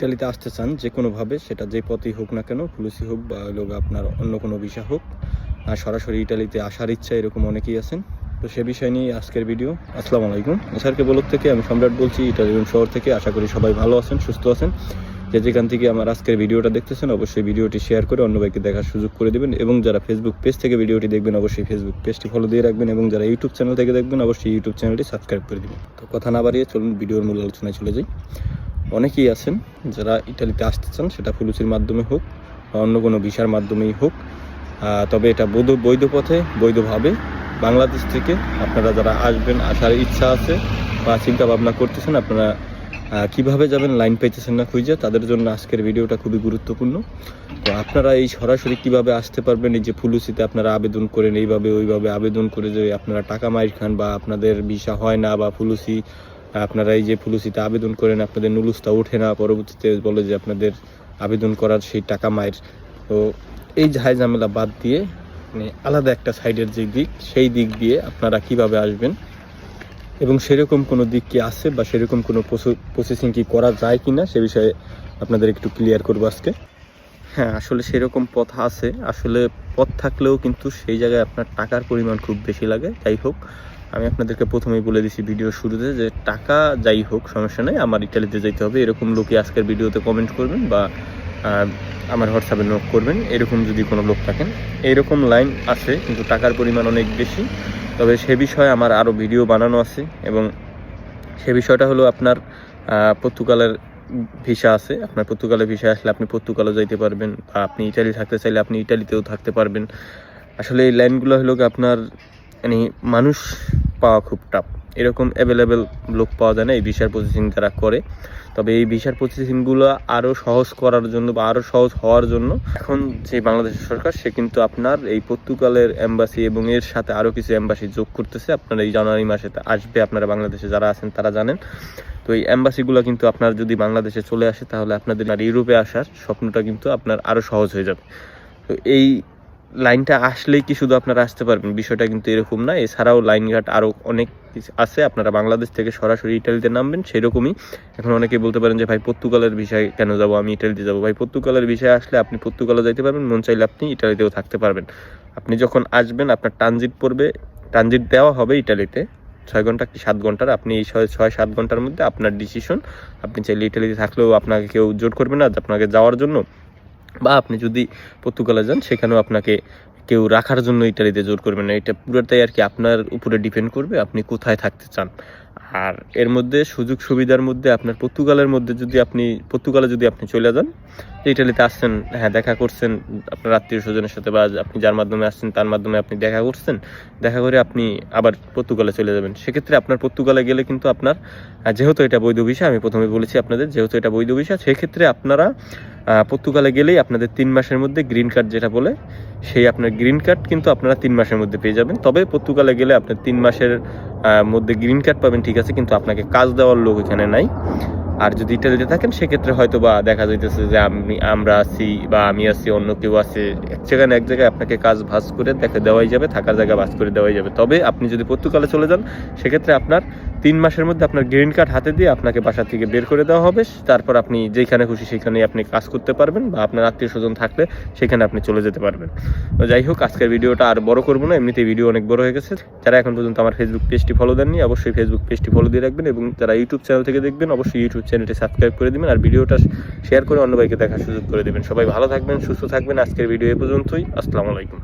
ইটালিতে আসতে চান যে কোনোভাবে সেটা যে পথেই হোক না কেন ফুলুসি হোক বা লোক আপনার অন্য কোনো ভিসা হোক, আর সরাসরি ইটালিতে আসার ইচ্ছা এরকম অনেকেই আছেন। তো সে বিষয় নিয়ে আজকের ভিডিও আসসালামু আলাইকুম। এসআরকে বলক থেকে আমি সম্রাট বলছি ইটালিয়ান শহর থেকে। আশা করি সবাই ভালো আছেন, সুস্থ আছেন। যে যেখান থেকে আমার আজকের ভিডিওটা দেখতেছেন, অবশ্যই ভিডিওটি শেয়ার করে অন্য ভাইকে দেখার সুযোগ করে দেবেন এবং যারা ফেসবুক পেজ থেকে ভিডিওটি দেখবেন, অবশ্যই ফেসবুক পেজটি ফলো দিয়ে রাখবেন এবং যারা ইউটিউব চ্যানেল থেকে দেখবেন, অবশ্যই ইউটিউব চ্যানেলটি সাবস্ক্রাইব করে দেবেন। তো কথা না বাড়িয়ে চলুন ভিডিওর মূল আলোচনায় চলে যাই। অনেকেই আছেন যারা ইটালিতে আসতে চান, সেটা ফুলুসির মাধ্যমে হোক বা অন্য কোনো ভিসার মাধ্যমেই হোক। তবে এটা বৈধ বৈধ পথে, বৈধভাবে বাংলাদেশ থেকে আপনারা যারা আসবেন, আসার ইচ্ছা আছে বা চিন্তা ভাবনা করতেছেন, আপনারা কীভাবে যাবেন, লাইন পাইতেছেন না খুঁজে, তাদের জন্য আজকের ভিডিওটা খুবই গুরুত্বপূর্ণ। তো আপনারা এই সরাসরি কীভাবে আসতে পারবেন, এই যে ফুলুসিতে আপনারা আবেদন করেন, এইভাবে, ওইভাবে আবেদন করে যে আপনারা টাকা মাইর খান বা আপনাদের ভিসা হয় না বা ফুলুসি আপনারা এই যে ফুলুসিতে আবেদন করেন, আপনাদের নুলুসটা ওঠে না, পরবর্তীতে বলে যে আপনাদের আবেদন করার সেই টাকা মায়ের। তো এই ঝাই ঝামেলা বাদ দিয়ে মানে আলাদা একটা সাইডের যে দিক, সেই দিক দিয়ে আপনারা কীভাবে আসবেন? এবং সেরকম কোনো দিক কি আছে বা সেরকম কোনো প্রসেসিং কি করা যায় কি না সে বিষয়ে আপনাদের একটু ক্লিয়ার করব আজকে। হ্যাঁ আসলে সেরকম পথ আছে। আসলে পথ থাকলেও কিন্তু সেই জায়গায় আপনার টাকার পরিমাণ খুব বেশি লাগে। যাই হোক আমি আপনাদেরকে প্রথমেই বলে দিছি ভিডিওর শুরুতে যে টাকা যাই হোক, সমস্যা নেই, আমার ইটালিতে যেতে হবে। এরকম লোকই আজকের ভিডিওতে কমেন্ট করবেন বা আমার হোয়াটসঅ্যাপে নোট করবেন। এরকম যদি কোনো লোক থাকেন এইরকম লাইন আছে, কিন্তু টাকার পরিমাণ অনেক বেশি। তবে সে বিষয়ে আমার আরও ভিডিও বানানো আছে এবং সে বিষয়টা হলো আপনার পর্তুগালের ভিসা আছে। আপনার পর্তুগালের ভিসা আসলে আপনি পর্তুগালও যাইতে পারবেন বা আপনি ইটালি থাকতে চাইলে আপনি ইটালিতেও থাকতে পারবেন। আসলে এই লাইনগুলো হলো আপনার মানে মানুষ পাওয়া খুব টাফ এরকম অ্যাভেলেবেল লোক পাওয়া যায় না এই ভিসার প্রসেসিং যারা করে। তবে এই ভিসার প্রসেসিংগুলো আরও সহজ করার জন্য বা আরও সহজ হওয়ার জন্য এখন যে বাংলাদেশের সরকার, সে কিন্তু আপনার এই পর্তুগালের এম্বাসি এবং এর সাথে আরও কিছু এম্বাসি যোগ করতেছে। আপনার এই জানুয়ারি মাসে আসবে, আপনারা বাংলাদেশে যারা আছেন তারা জানেন। তো এই অ্যাম্বাসিগুলো কিন্তু আপনার যদি বাংলাদেশে চলে আসে, তাহলে আপনাদের আর ইউরোপে আসার স্বপ্নটা কিন্তু আপনার আরও সহজ হয়ে যাবে। তো এই লাইনটা আসলেই কি শুধু আপনারা আসতে পারবেন, বিষয়টা কিন্তু এরকম না। এছাড়াও লাইনঘাট আরও অনেক আছে, আপনারা বাংলাদেশ থেকে সরাসরি ইটালিতে নামবেন, সেরকমই। এখন অনেকে বলতে পারেন যে, ভাই, পর্তুগালের বিষয়ে কেন যাব? আমি ইটালিতে যাব। ভাই, পর্তুগালের বিষয়ে আসলে আপনি পর্তুগালে যাইতে পারবেন, মন চাইলে আপনি ইটালিতেও থাকতে পারবেন। আপনি যখন আসবেন, আপনার ট্রানজিট পড়বে, ট্রানজিট দেওয়া হবে ইটালিতে। ছয় ঘণ্টা কি সাত ঘণ্টার? আপনি এই ছয় ছয়, সাত ঘণ্টার মধ্যে আপনার ডিসিশন আপনি চাইলে ইটালিতে থাকলেও আপনাকে কেউ জোর করবে না আপনাকে যাওয়ার জন্য। বা আপনি যদি পর্তুগালে যান, সেখানেও আপনাকে কেউ রাখার জন্য ইটালিতে জোর করবে না। এটা পুরোটাই আর কি আপনার উপরে ডিপেন্ড করবে, আপনি কোথায় থাকতে চান। আর এর মধ্যে সুযোগ সুবিধার মধ্যে আপনার পর্তুগালের মধ্যে যদি আপনি, পর্তুগালে যদি আপনি চলে যান ইটালিতে আসছেন হ্যাঁ দেখা করছেন, আপনার আত্মীয় স্বজনের সাথে বা আপনি যার মাধ্যমে আসছেন, তার মাধ্যমে আপনি দেখা করছেন, দেখা করে আপনি আবার পর্তুগালে চলে যাবেন। সেক্ষেত্রে আপনার পর্তুগালে গেলে কিন্তু আপনার যেহেতু এটা বৈধ ভিসা, আমি প্রথমে বলেছি আপনাদের, যেহেতু এটা বৈধ ভিসা, সেক্ষেত্রে আপনারা পর্তুগালে গেলেই আপনাদের তিন মাসের মধ্যে গ্রিন কার্ড যেটা বলে, সেই আপনার গ্রিন কার্ড কিন্তু আপনারা তিন মাসের মধ্যে পেয়ে যাবেন। তবে পর্তুগালে গেলে আপনার তিন মাসের মধ্যে গ্রিন কার্ড পাবেন ঠিক আছে কিন্তু আপনাকে কাজ দেওয়ার লোক এখানে নাই। আর যদি ইটালিতে থাকেন, সেক্ষেত্রে হয়তো বা দেখা যাইতেছে যে আমি, আমরা আছি বা আমি আছি, অন্য কেউ আছে এক জায়গায় না এক জায়গায় আপনাকে কাজ ভাস করে দেখা, দেওয়াই যাবে, থাকার জায়গা ভাস করে দেওয়াই যাবে। তবে আপনি যদি পর্তুগালে চলে যান, সেক্ষেত্রে আপনার তিন মাসের মধ্যে আপনার গ্রিন কার্ড হাতে দিয়ে আপনাকে বাসা থেকে বের করে দেওয়া হবে। তারপর আপনি যেখানে খুশি সেখানে আপনি কাজ করতে পারবেন বা আপনার আত্মীয় স্বজন থাকলে সেখানে আপনি চলে যেতে পারবেন। তো যাই হোক, আজকের ভিডিওটা আর বড় করব না, এমনিতেই ভিডিও অনেক বড় হয়ে গেছে। যারা এখন পর্যন্ত আমার ফেসবুক পেজটি ফলো দেননি, অবশ্যই ফেসবুক পেজটি ফলো দিয়ে রাখবেন এবং যারা ইউটিউব চ্যানেল থেকে দেখবেন, অবশ্যই ইউটিউব চ্যানেলটি সাবস্ক্রাইব করে দেবেন আর ভিডিওটা শেয়ার করে অন্য ভাইকে দেখার সুযোগ করে দেবেন। সবাই ভালো থাকবেন, সুস্থ থাকবেন। আজকের ভিডিও এ পর্যন্তই। আসসালামু আলাইকুম।